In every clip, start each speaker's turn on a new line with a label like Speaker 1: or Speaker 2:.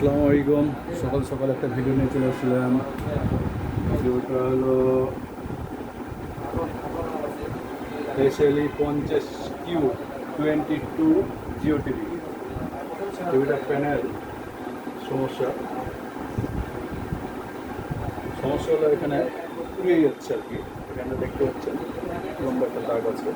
Speaker 1: আসসালামু আলাইকুম। সকাল সকাল একটা ভিডিও নিয়ে চলে আসলাম। ভিডিওটা হলো এসএলই পঞ্চাশ Q twenty two Jio TV. টিভিটা প্যানেল সমস্যা। সমস্যা হলো এখানে পুড়িয়ে যাচ্ছে আর কি। এখানে দেখতে পাচ্ছেন, লম্বা একটা দাগ আছে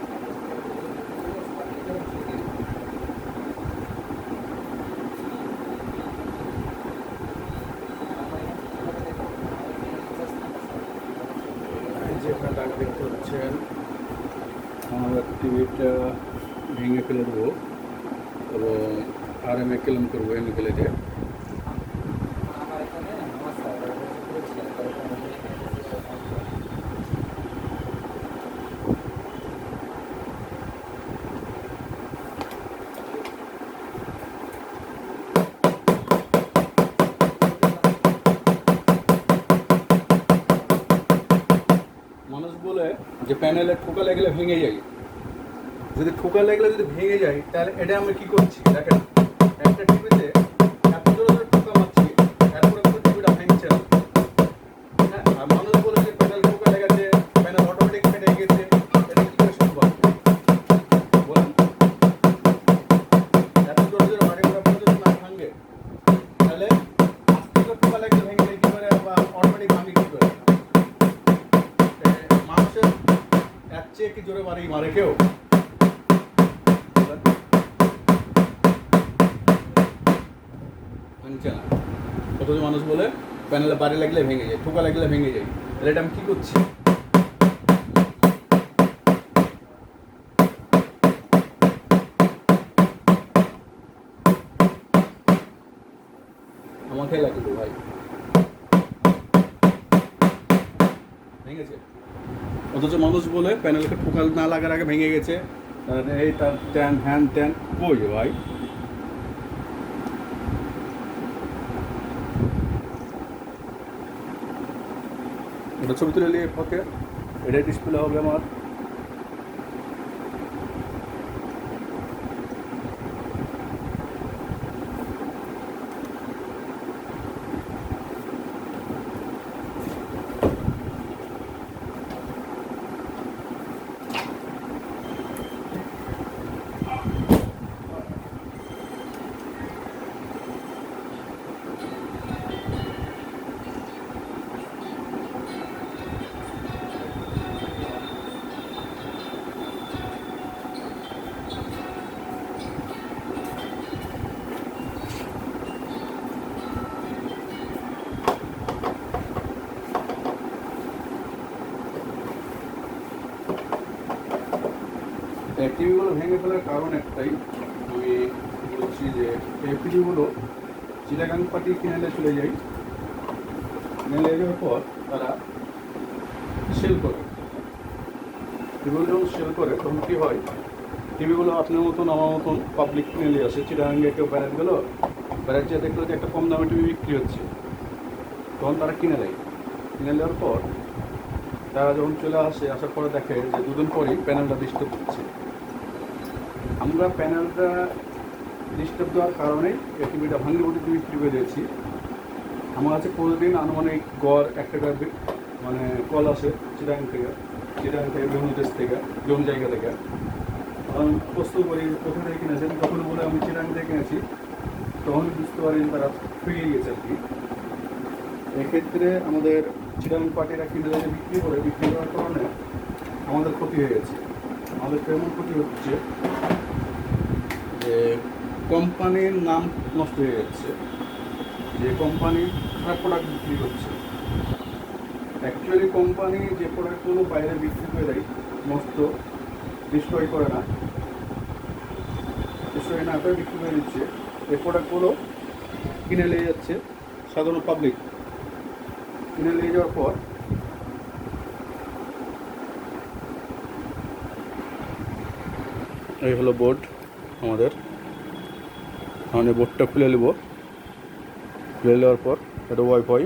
Speaker 1: এই যে আপনার দাগ দেখতে পাচ্ছেন। আমরা টিভিটা ভেঙে ফেলে দেবো এবং আর এম এ কেলম করব এম ফেলে দিয়ে মানুষ বলে যে প্যানেলে ঠোকা লাগলে ভেঙে যায়। যদি ঠোকা লাগলে যদি ভেঙে যায়, তাহলে এটা আমরা কি করছি? দেখেন, একটা টিভিতে এত জোরে জোরে ঠোকা মারছি তারপরে কিন্তু টিভিটা ভেঙছে না। হ্যাঁ আর মানুষ বলে যে প্যানেল ঠোকা লেগেছে প্যানেল অটোমেটিক ফেটে গেছে এটা কি করে সম্ভব বলেন এত জোরে জোরে বাড়ি ঘোড়া পর্যন্ত না ভাঙে তাহলে আস্তে করে ঠোকা লাগলে ভেঙে যায় কি করে বা অটোমেটিক ভাঙে কি করে এ, মানুষের এর চেয়ে কি জোরে বাড়ি কেউ? ভাঙছে না অথচ মানুষ বলে প্যানেলে বাড়ি লাগলে ভেঙে যায় ঠোকা লাগলে ভেঙে যায়। তাহলে এটা আমি কি করছি? আমাকে লাগল, ভাই। ভেঙেছে? অথচ মানুষ বলে প্যানেলকে ফোকাল না লাগার আগে ভেঙে গেছে। এই তার ট্যান, হ্যান, ট্যান। কই ভাই। ছবি তুলে নিয়ে ফকে এটাই ডিসপ্লে হবে আমার। টিভিগুলো ভেঙে ফেলার কারণ একটাই, আমি বলছি যে এই টিভিগুলো চিটাগাং পাটি কিনেলে চলে যাই কিনেলে যাওয়ার পর তারা সেল করে। টিভিগুলো যখন সেল করে, তখন কী হয়, টিভিগুলো আপনার মতন, আমার মতন পাবলিক কিনে আসে। চিটাগাঙ্গে কেউ বেড়াত গেল বেড়াত যেয়ে দেখল যে একটা কম দামে টিভি বিক্রি হচ্ছে। তখন তারা কিনে নেয়। কিনে নেওয়ার পর তারা যখন চলে আসে, আসার পরে দেখে যে দুদিন পরেই প্যানেলটা ডিস্টার্ব হচ্ছে। আমরা প্যানেলটা ডিস্টার্ব দেওয়ার কারণেই এই টিভিটা ভাঙি বটি টিভি টিভি দিয়েছি আমার কাছে প্রতিদিন আনুমানিক গড় এক টাকা মানে কল আসে চিরাং থেকে চিরাং থেকে বিভিন্ন দেশ থেকে, বিভিন্ন জায়গা থেকে। কারণ প্রশ্ন করি, কোথা থেকে কিনেছেন? তখন বলে, আমি চিরাং থেকে কিনেছি। তখন বুঝতে পারি তারা ফিরিয়ে গেছে আর কি। এক্ষেত্রে আমাদের চিরাং পার্টিরা কিনে যে বিক্রি করে, বিক্রি করার কারণে আমাদের ক্ষতি হয়ে গেছে। আমাদের কেমন ক্ষতি হচ্ছে যে কোম্পানির নাম নষ্ট হয়ে যাচ্ছে, যে কোম্পানি খারাপ প্রোডাক্ট বিক্রি করছে। অ্যাকচুয়ালি কোম্পানি যে প্রোডাক্টগুলো বাইরে বিক্রি করে দেয় মস্ত ডিস্ট্রয় করে না ডিস্ট্রয় না করে বিক্রি করে দিচ্ছে, এই প্রোডাক্টগুলো কিনে নিয়ে যাচ্ছে সাধারণ পাবলিক কিনে নিয়ে যাওয়ার পর এই হলো বোর্ড আমাদের। আমি বোর্ডটা খুলে নেব। খুলে নেওয়ার পর এটা ওয়াইফাই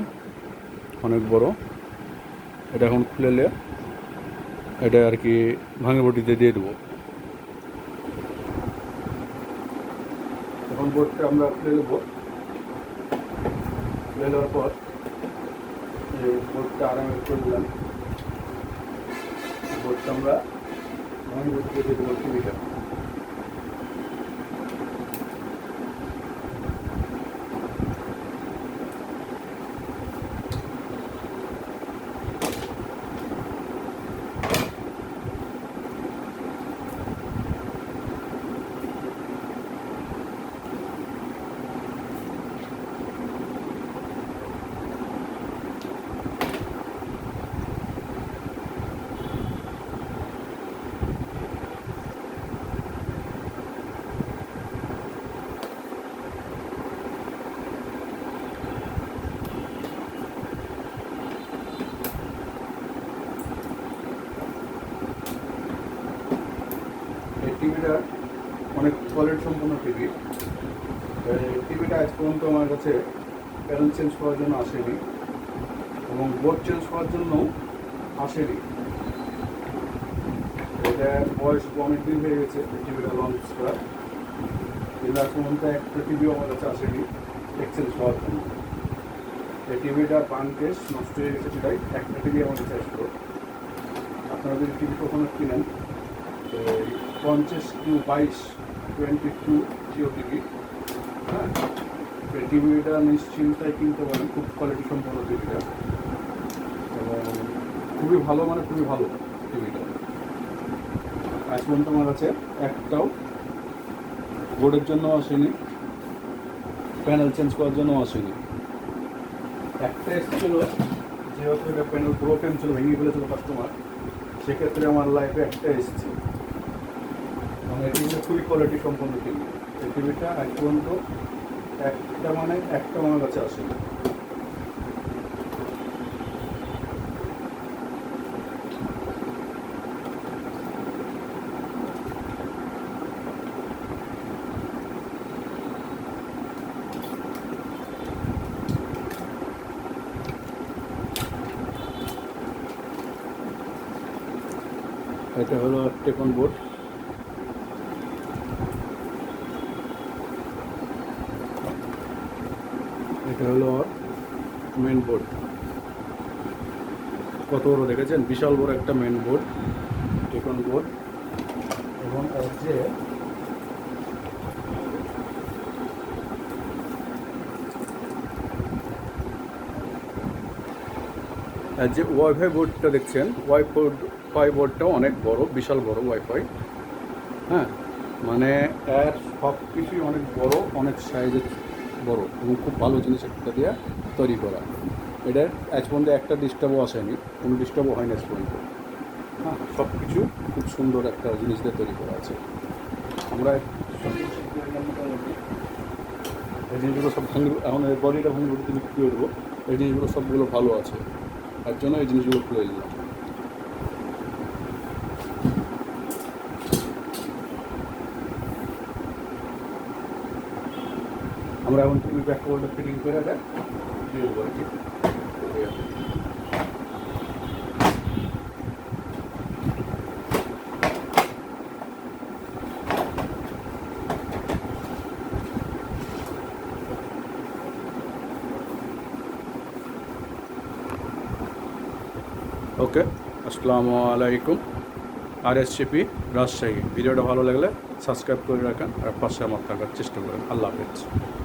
Speaker 1: অনেক বড়। এটা এখন খুলে নিয়ে এটা আর কি ভাঙে বটিতে দিয়ে দেবো। এখন বোর্ডটা আমরা খুলে নেব। খুলে দেওয়ার পর বোর্ডটা আরামে করে দিলাম বোর্ডটা আমরা আমি বোর্ড দিয়ে দেবো টিভিটা। এই টিভিটা অনেক কোয়ালিটি সম্পন্ন টিভি। টিভিটা আজ পর্যন্ত আমার কাছে প্যানেল চেঞ্জ করার জন্য আসেনি এবং বোর্ড চেঞ্জ করার জন্য আসেনি। এটা বয়স অনেক দিন হয়ে গেছে টিভিটা লঞ্চ করা কিন্তু আজ পর্যন্ত একটা টিভিও আমার কাছে আসেনি এক্সচেঞ্জ হওয়ার জন্য। এই টিভিটা বান কেস নষ্ট হয়ে গেছে সেটাই একটা টিভি আমার কাছে আসলো। আপনারা যদি টিভি কখনো কিনেন পঞ্চাশ টু বাইশ টোয়েন্টি টু জিও টিভি হ্যাঁ এই টিভিটা নিশ্চিন্তায় কিনতে পারেন, খুব কোয়ালিটি সম্পন্ন টিভিটা এবং খুবই ভালো মানে খুবই ভালো টিভিটা আজ পর্যন্ত আমার কাছে একটাও। বোর্ডের জন্য আসেনি। প্যানেল চেঞ্জ করার জন্য আসেনি। একটা এসেছিল, যেহেতু এটা প্যানেল ব্রোকেন ছিল, ভেঙে ফেলেছিল কাস্টমার সেক্ষেত্রে আমার লাইফে একটা এসেছে। মানে টিভিটা খুবই কোয়ালিটি সম্পন্ন টিভি এই টিভিটা আজ পর্যন্ত একটা মানে একটা আমার কাছে আসে। এটা হলো টেকন বোর্ড। এটা হলো মেন বোর্ড কত বড় দেখেছেন? বিশাল বড় একটা মেন বোর্ড টেকন বোর্ড এবং এর যে যে ওয়াইফাই বোর্ডটা দেখছেন ওয়াইফাই বোর্ডটাও অনেক বড়, বিশাল বড় ওয়াইফাই হ্যাঁ? মানে এর সব কিছুই অনেক বড়, অনেক সাইজের বড় এবং খুব ভালো জিনিস একটা দিয়ে তৈরি করা। এটার আজ পর্যন্ত একটা ডিস্টার্বও আসেনি, কোনো ডিস্টার্বও হয়নি আজ পর্যন্ত হ্যাঁ সব কিছু খুব সুন্দর একটা জিনিস দিয়ে তৈরি করা আছে। আমরা এই জিনিসগুলো সব ভাঙি, এখন বডিটা ভাঙি বিক্রি করে দেবো, এই জিনিসগুলো সবগুলো ভালো আছে। তার জন্য এই জিনিসগুলো খুলে দিলাম। আমরা এখন টিভি ব্যাক বোর্ডে ফিটিং করে কি ওকে আসসালামু আলাইকুম আর এস সিপি রাজশাহী ভিডিওটা ভালো লাগলে সাবস্ক্রাইব করে রাখেন আর পাশে আমার থাকার চেষ্টা করেন। আল্লাহ হাফেজ।